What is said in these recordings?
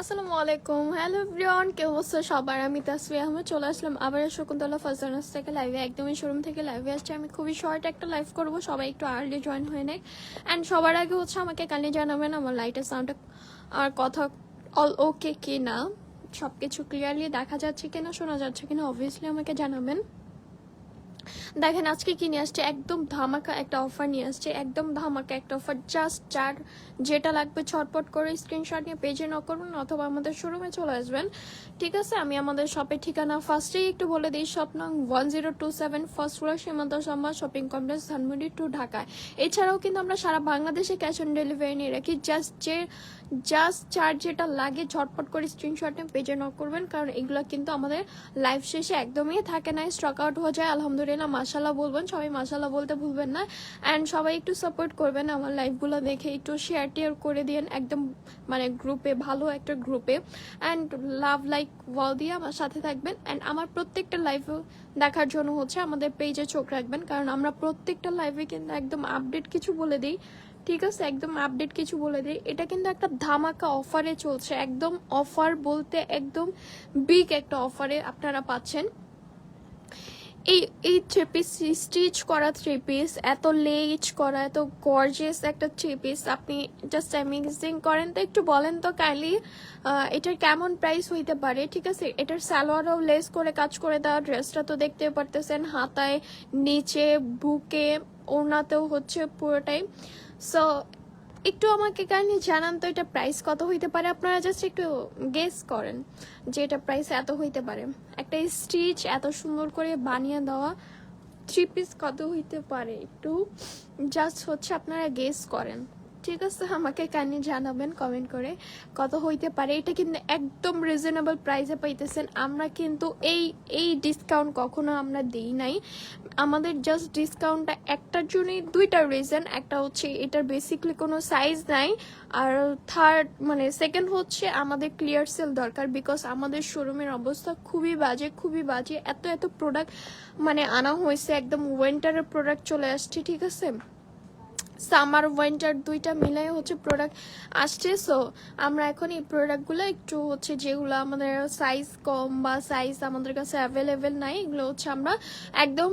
আসসালামু আলাইকুম। Hello Brian কে অবস্থা সবার? আমি তাসফি আহমেদ, চলে আসলাম আবার শকুন্তলা ফাজানাস থেকে লাইভে একদমই শোরুম থেকে লাইভে আসছে। আমি খুবই শর্ট একটা লাইভ করব, সবাই একটু আর্লি জয়েন হয়ে নেয় অ্যান্ড সবার আগে হচ্ছে আমাকে কানে জানাবেন, আমার লাইটের সাউন্ড আর কথা অল ওকে কি না সব কিছু ক্লিয়ারলি দেখা যাচ্ছে কিনা, শোনা যাচ্ছে কিনা অবভিয়াসলি আমাকে জানাবেন। দেখেন, আজকে কি নিয়ে আসছে? একদম ধামাকা একটা অফার নিয়ে আসছে। একদম ধামাকা একটা অফার জাস্ট যার যেটা লাগবে ছটপট করে স্ক্রিনশট নিয়ে পেজে ন করবেন অথবা আমাদের শোরুমে চলে আসবেন। ঠিক আছে? আমি আমাদের শপের ঠিকানা ফার্স্টেই একটু বলে দিই শপ নং one zero two seven first floor Simanta সম্মান শপিং কমপ্লেক্স ধানমন্ডি টু ঢাকায় এছাড়াও কিন্তু আমরা সারা বাংলাদেশে ক্যাশ অন ডেলিভারি নিয়ে রাখি। জাস্ট যে জাস্ট চার্জ যেটা লাগে ঝটপট করে স্ক্রিনশট নিয়ে পেজে নক করবেন, কারণ এগুলো কিন্তু আমাদের লাইফ শেষে একদমই থাকে না স্টক আউট হয়ে যায়, আলহামদুলিল্লাহ। মাসাল্লাহ বলবেন, সবাই মাসাল্লাহ বলতে ভুলবেন না। অ্যান্ড সবাই একটু সাপোর্ট করবেন আমার লাইফগুলো দেখে, একটু শেয়ার টেয়ার করে দিন একদম মানে গ্রুপে ভালো একটা গ্রুপে অ্যান্ড লাভ লাইক ওয়াল দিয়ে আমার সাথে থাকবেন। অ্যান্ড আমার প্রত্যেকটা লাইভ দেখার জন্য হচ্ছে আমাদের পেজে চোখ রাখবেন। কারণ আমরা প্রত্যেকটা লাইভে কিন্তু একদম আপডেট কিছু বলে দিই। ঠিক আছে? একদম আপডেট কিছু বলে দিই। এটা কিন্তু একটা ধামাকা অফারে চলছে। একদম অফার বলতে একদম বিগ একটা অফারে আপনারা পাচ্ছেন। এই এই থ্রি পিস স্টিচ করা থ্রি পিস এত লেজ করা, এত গর্জিয়াস একটা থ্রি পিস আপনি জাস্ট অ্যামেজিং করেন। তো একটু বলেন তো কাইলি এটার কেমন প্রাইস হইতে পারে? ঠিক আছে, এটার স্যালোয়ারও লেস করে কাজ করে দেওয়া ড্রেসটা তো দেখতে পারতেছেন, হাতায়, নিচে, বুকে, ওড়নাতেও হচ্ছে পুরোটাই। সো একটু আমাকে কাইন্ডলি জানান তো এটা প্রাইস কত হইতে পারে? আপনারা জাস্ট একটু গেস করেন যে এটা প্রাইস এত হইতে পারে। একটা স্টিচ এত সুন্দর করে বানিয়ে দেওয়া থ্রি পিস কত হইতে পারে? একটু জাস্ট হচ্ছে আপনারা গেস করেন। ঠিক আছে, আমাকে কাইন্ডলি জানাবেন কমেন্ট করে কত হইতে পারে। এটা কিন্তু একদম রিজনেবল প্রাইসে পাইতেছেন। আমরা কিন্তু এই এই ডিসকাউন্ট কখনো আমরা দিই নাই। আমাদের জাস্ট ডিসকাউন্টটা একটার জন্যই দুইটা রিজন একটা হচ্ছে এটার বেসিকলি কোনো সাইজ নাই। আর থার্ড মানে সেকেন্ড হচ্ছে আমাদের ক্লিয়ার সেল দরকার বিকজ আমাদের শোরুমের অবস্থা খুবই বাজে খুবই বাজে। এত এত প্রোডাক্ট মানে আনা হয়েছে, একদম উইন্টারের প্রোডাক্ট চলে আসছে, ঠিক আছে? সামার উইন্টার দুইটা মিলাই হচ্ছে প্রোডাক্ট আসছে সো আমরা এখন এই প্রোডাক্টগুলো একটু হচ্ছে যেগুলো আমাদের সাইজ কম বা সাইজ আমাদের কাছে অ্যাভেলেবেল নাই, এগুলো হচ্ছে আমরা একদম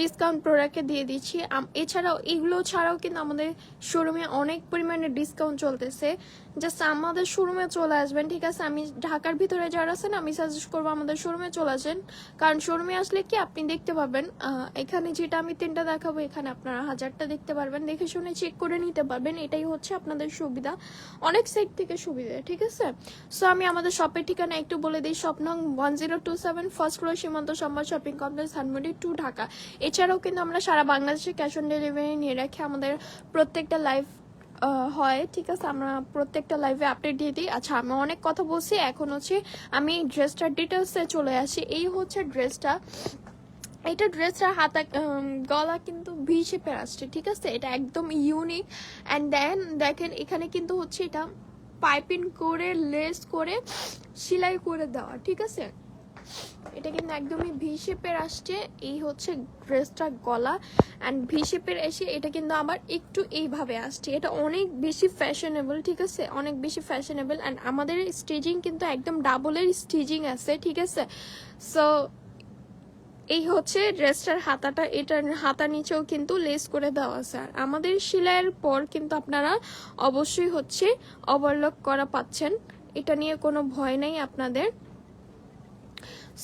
ডিসকাউন্ট প্রোডাক্টে দিয়ে দিচ্ছি। এছাড়াও এগুলো ছাড়াও কিন্তু আমাদের শোরুমে অনেক পরিমাণে ডিসকাউন্ট চলতেছে। জাস্ট আমাদের শোরুমে চলে আসবেন, ঠিক আছে? আমি ঢাকার ভিতরে যারা আছেন, আমি সাজেস্ট করব আমাদের শোরুমে চলে আসেন। কারণ শোরুমে আসলে কি, আপনি দেখতে পাবেন এখানে যেটা আমি তিনটা দেখাবো, এখানে আপনারা হাজারটা দেখতে পারবেন। দেখে শুনে চেক করে নিতে পারবেন, এটাই হচ্ছে আপনাদের সুবিধা। অনেক সাইড থেকে সুবিধা, ঠিক আছে? সো আমি আমাদের শপের ঠিকানা একটু বলে দিই শপ নং one zero two seven first floor Simanta সম্মান shopping complex Dhanmondi two Dhaka. এছাড়াও কিন্তু আমরা সারা বাংলাদেশে ক্যাশ অন ডেলিভারি নিয়ে রাখি আমাদের প্রত্যেকটা লাইভ হয়, ঠিক আছে? আমরা প্রত্যেকটা লাইভে আপডেট দিয়ে দিই। আচ্ছা আমি অনেক কথা বলছি। এখন হচ্ছে আমি ড্রেসটার ডিটেলসে চলে আসি। এই হচ্ছে ড্রেসটা এটা ড্রেসটা হাতা গলা কিন্তু ভি শেপের আসছে ঠিক আছে? এটা একদম ইউনিক অ্যান্ড দেন দেখেন, এখানে কিন্তু হচ্ছে এটা পাইপিং করে লেস করে, সেলাই করে দেওয়া, ঠিক আছে? এটা কিন্তু একদমই ভি শেপের আসছে। এই হচ্ছে ড্রেসটার গলা। অ্যান্ড ভি শেপের এসে এটা কিন্তু আবার একটু এইভাবে আসছে। এটা অনেক বেশি ফ্যাশনেবল ঠিক আছে? অনেক বেশি ফ্যাশনেবল অ্যান্ড আমাদের স্টিচিং কিন্তু একদম ডাবলের স্টিচিং আছে, ঠিক আছে? সো এই হচ্ছে ড্রেসটার হাতাটা। এটার হাতা নিচেও কিন্তু লেস করে দেওয়া আছে। আর আমাদের সেলাইয়ের পর কিন্তু আপনারা অবশ্যই হচ্ছে ওভারলক করা পাচ্ছেন। এটা নিয়ে কোনো ভয় নেই আপনাদের।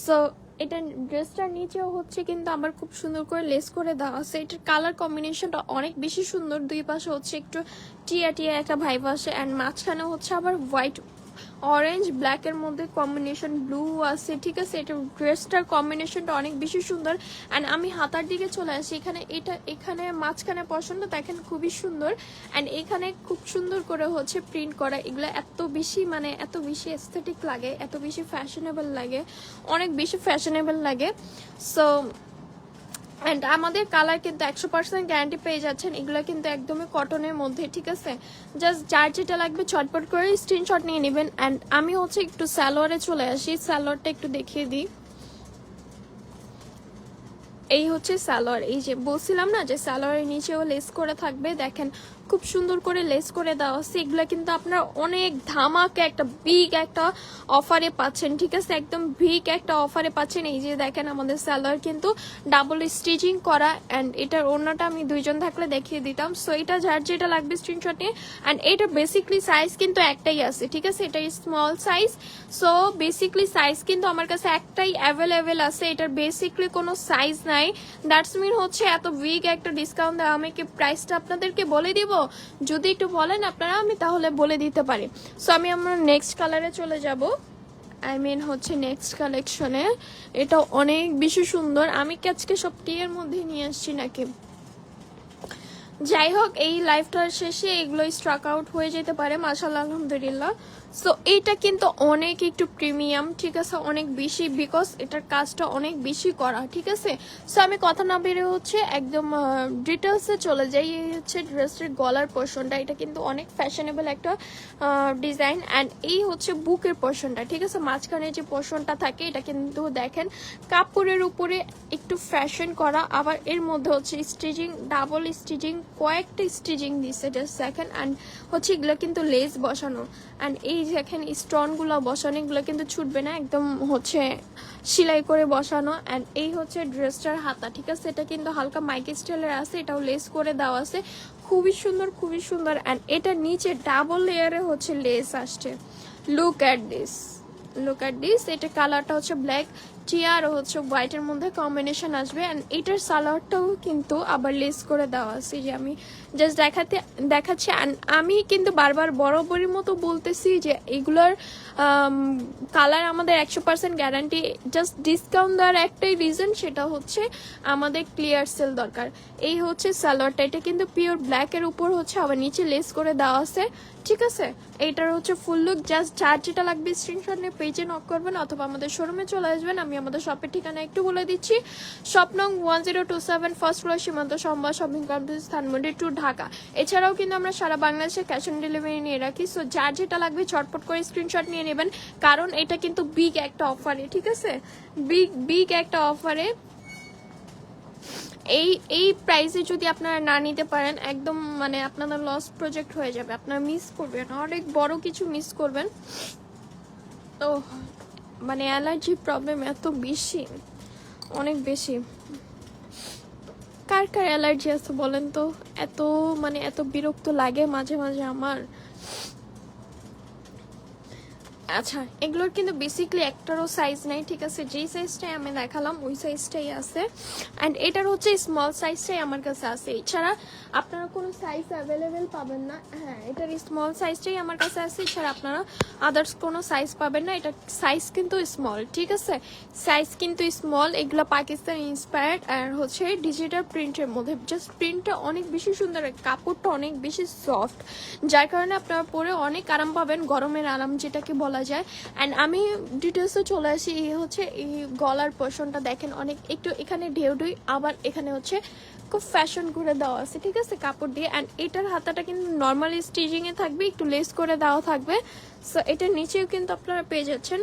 সো এটা ড্রেসটার নিচেও হচ্ছে কিন্তু আবার খুব সুন্দর করে লেস করে দেওয়া আছে। এটার কালার কম্বিনেশনটা অনেক বেশি সুন্দর। দুই পাশে হচ্ছে একটু টিয়া টিয়া একটা ভাইব আসে। অ্যান্ড মাঝখানে হচ্ছে আবার হোয়াইট অরেঞ্জ ব্ল্যাকের মধ্যে কম্বিনেশন ব্লু আছে, ঠিক আছে? এটা ড্রেসটার কম্বিনেশনটা অনেক বেশি সুন্দর। অ্যান্ড আমি হাতার দিকে চলে আসি, এখানে এটা, এখানে মাঝখানে পছন্দ দেখেন খুবই সুন্দর। অ্যান্ড এখানে খুব সুন্দর করে হচ্ছে প্রিন্ট করা, এগুলো এত বেশি মানে এত বেশি এস্থেটিক লাগে, এত বেশি ফ্যাশনেবল লাগে, অনেক বেশি ফ্যাশনেবল লাগে। সো অ্যান্ড আমাদের কালার কিন্তু একশো পার্সেন্ট গ্যারান্টি পেয়ে যাচ্ছেন। এগুলো কিন্তু একদমই কটনের মধ্যে, ঠিক আছে? জাস্ট যার যেটা লাগবে চটপট করে স্ক্রিনশট নিয়ে নেবেন। অ্যান্ড আমি হচ্ছে একটু স্যালোয়ারে চলে আসি। স্যালোয়ারটা একটু দেখিয়ে দিই। এই হচ্ছে স্যালোয়ার এই যে বলছিলাম না যে স্যালোয়ারের নিচেও লেস করে থাকবে। দেখেন খুব সুন্দর করে লেস করে দেওয়া আছে। এগুলো কিন্তু আপনার অনেক ধামাকে একটা বিগ একটা অফারে পাচ্ছেন, ঠিক আছে? একদম বিগ একটা অফারে পাচ্ছেন। এই যে দেখেন আমাদের স্যালোয়ার কিন্তু ডাবল স্টিচিং করা অ্যান্ড এটার অন্যটা আমি দুইজন থাকলে দেখিয়ে দিতাম। সো এটা যার যেটা লাগবে স্ক্রিনশট নিয়ে। অ্যান্ড এটা বেসিকলি সাইজ কিন্তু একটাই আছে, ঠিক আছে? এটা small size so basically size কিন্তু আমার কাছে একটাই অ্যাভেলেবেল আছে। এটার বেসিকলি কোনো সাইজ নাই। দ্যাটস মিন হচ্ছে এত উইক একটা ডিসকাউন্ট দেওয়া আমি কি প্রাইসটা আপনাদেরকে বলে দিব? যদি একটু বলেন আপনারা, আমি তাহলে বলে দিতে পারি। সো আমি আমার নেক্সট কালারে চলে যাব। আই মিন হচ্ছে নেক্সট কালেকশনে এটা অনেক বেশি সুন্দর। আমি কি আজকে সব টিয়ের মধ্যে নিয়ে আসছি নাকি? যাই হোক, এই লাইফটার শেষে এগুলো স্ট্রাক আউট হয়ে যেতে পারে মাসাল্লাহ আলহামদুলিল্লাহ। সো এইটা কিন্তু অনেক একটু প্রিমিয়াম ঠিক আছে? অনেক বেশি বিকজ এটার কাজটা অনেক বেশি করা, ঠিক আছে? সো আমি কথা না বেরো হচ্ছে একদম ডিটেলসে চলে যাই। এই হচ্ছে ড্রেসের গলার পোর্শনটা এটা কিন্তু অনেক ফ্যাশনেবল একটা ডিজাইন অ্যান্ড এই হচ্ছে বুকের পোর্শনটা ঠিক আছে? মাঝখানে যে পোর্শনটা থাকে, এটা কিন্তু দেখেন, কাপড়ের উপরে একটু ফ্যাশন করা, আবার এর মধ্যে হচ্ছে স্টিচিং ডাবল স্টিচিং কয়েকটা স্টিচিং দিচ্ছে জাস্ট দেখেন অ্যান্ড হচ্ছে এগুলো কিন্তু লেস বসানো। অ্যান্ড এই দেখেন স্টোনগুলো বসানো, এগুলো কিন্তু ছুটবে না, একদম হচ্ছে সেলাই করে বসানো। অ্যান্ড এই হচ্ছে ড্রেসটার হাতা, ঠিক আছে? এটা কিন্তু হালকা মাইক স্টাইলের আছে, এটাও লেস করে দেওয়া আছে। খুবই সুন্দর খুবই সুন্দর। অ্যান্ড এটা নিচে ডাবল লেয়ারে হচ্ছে লেস আসছে। Look at this look at this এটা কালারটা হচ্ছে ব্ল্যাক টিয়ার হচ্ছে হোয়াইটের মধ্যে কম্বিনেশন আসবে অ্যান্ড এটার সালোয়ারটাও কিন্তু আবার লেস করে দেওয়া আছে যে আমি জাস্ট দেখাতে, দেখাচ্ছি আমি কিন্তু বারবার বরাবরের মতো বলতেছি যে এগুলোর কালার আমাদের একশো পার্সেন্ট গ্যারান্টি জাস্ট ডিসকাউন্ট দেওয়ার একটাই রিজন সেটা হচ্ছে আমাদের ক্লিয়ার সেল দরকার। এই হচ্ছে সালোয়ারটা, এটা কিন্তু পিওর ব্ল্যাকের উপর হচ্ছে আবার নিচে লেস করে দেওয়া আছে, ঠিক আছে? এইটার হচ্ছে ফুল লুক জাস্ট যার যেটা লাগবে স্ক্রিনশট নিয়ে পেজে নক করবেন অথবা আমাদের শোরুমে চলে আসবেন, আমি আমাদের শপের ঠিকানা একটু বলে দিচ্ছি। শপ নং one zero two seven first floor Simanta সম্বাদ shopping complex Dhanmondi two Dhaka. এছাড়াও কিন্তু আমরা সারা বাংলাদেশে ক্যাশ অন ডেলিভারি নিয়ে রাখি। সো যার যেটা লাগবে চটপট করে স্ক্রিনশট নিয়ে নেবেন। কারণ এটা কিন্তু বিগ একটা অফারে ঠিক আছে? বিগ বিগ একটা অফারে এই এই প্রাইসে যদি আপনারা না নিতে পারেন, একদম মানে আপনাদের লস প্রজেক্ট হয়ে যাবে। আপনারা মিস করবেন, অনেক বড় কিছু মিস করবেন। তো মানে অ্যালার্জি প্রবলেম এত বেশি, অনেক বেশি। কার কার অ্যালার্জি আছে বলেন তো? এত মানে এত বিরক্ত লাগে মাঝে মাঝে আমার। আচ্ছা এগুলোর কিন্তু বেসিকলি একটারও সাইজ নাই, ঠিক আছে? যেই সাইজটাই আমি দেখালাম, ওই সাইজটাই আছে। অ্যান্ড এটার হচ্ছে স্মল সাইজটাই আমার কাছে আছে। এছাড়া আপনারা কোনো সাইজ অ্যাভেলেবেল পাবেন না। হ্যাঁ এটার স্মল সাইজটাই আমার কাছে আছে। এছাড়া আপনারা আদার্স কোনো সাইজ পাবেন না। এটা সাইজ কিন্তু স্মল ঠিক আছে? সাইজ কিন্তু স্মল এগুলো পাকিস্তান ইন্সপায়ার্ড আর হচ্ছে ডিজিটাল প্রিন্টের মধ্যে। জাস্ট প্রিন্টটা অনেক বেশি সুন্দর কাপড়টা অনেক বেশি সফট যার কারণে আপনারা পরে অনেক আরাম পাবেন গরমের আরাম, যেটাকে বলা যায়। অ্যান্ড আমি ডিটেলসে চলে আসি, এই হচ্ছে এই গলার পোর্শনটা দেখেন অনেক, একটু এখানে ঢেউ ঢুই, আবার এখানে হচ্ছে খুব ফ্যাশন করে দেওয়া আছে, ঠিক আছে? কাপড় দিয়ে অ্যান্ড এটার হাতাটা কিন্তু নর্মালি স্টিচিংয়ে থাকবে, একটু লেস করে দেওয়া থাকবে। সো এটার নিচেও কিন্তু আপনারা পেয়ে যাচ্ছেন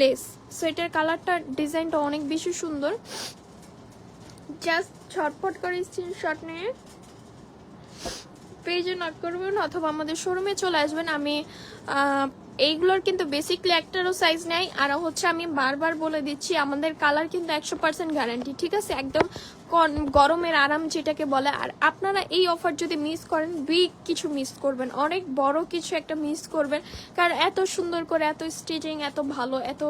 লেস সো এটার কালারটা ডিজাইনটা অনেক বেশি সুন্দর। জাস্ট ছটফট করে স্ক্রিনশট নিয়ে পেজে নট করবেন, অথবা আমাদের শোরুমে চলে আসবেন। আমি এইগুলোর কিন্তু বেসিকলি একটারও সাইজ নেই। আর হচ্ছে আমি বারবার বলে দিচ্ছি, আমাদের কালার কিন্তু একশো পার্সেন্ট গ্যারান্টি ঠিক আছে? একদম গরমের আরাম যেটাকে বলে। আর আপনারা এই অফার যদি মিস করেন বিগ কিছু মিস করবেন, অনেক বড় কিছু একটা মিস করবেন। কারণ এত সুন্দর করে, এত স্টিচিং এত ভালো, এত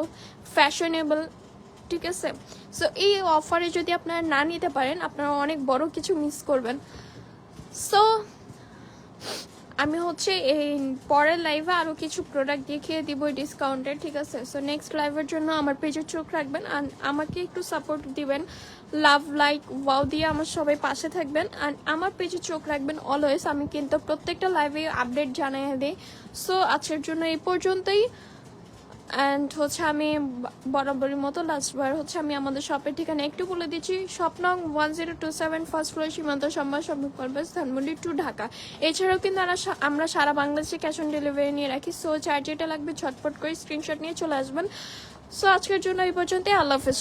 ফ্যাশনেবল ঠিক আছে? সো এই অফারে যদি আপনারা না নিতে পারেন, আপনারা অনেক বড় কিছু মিস করবেন। সো আমি হচ্ছে এই পরের লাইভে আরও কিছু প্রোডাক্ট দেখিয়ে দিব ডিসকাউন্টের ঠিক আছে? সো নেক্সট লাইভের জন্য আমার পেজে চোখ রাখবেন আর আমাকে একটু সাপোর্ট দিবেন। লাভ লাইক ওয়াও দিয়ে আমার সবাই পাশে থাকবেন। আর আমার পেজে চোখ রাখবেন অলওয়েজ আমি কিন্তু প্রত্যেকটা লাইভে আপডেট জানিয়ে দিই। সো আজকের জন্য এই পর্যন্তই। অ্যান্ড হচ্ছে আমি বরাবরের মতো লাস্টবার হচ্ছে আমি আমাদের শপের ঠিকানা একটু বলে দিচ্ছি। স্বপ্নং one zero two seven first floor Simanta সম্ভব সম্ভব করবে ধানমন্ডি টু ঢাকা এছাড়াও কিন্তু আমরা সারা বাংলাদেশে ক্যাশ অন ডেলিভারি নিয়ে রাখি। সো চার্জ এটা লাগবে ছটফট করে স্ক্রিনশট নিয়ে চলে আসবেন। সো আজকের জন্য এই পর্যন্তই। আল্লাহ হাফেজ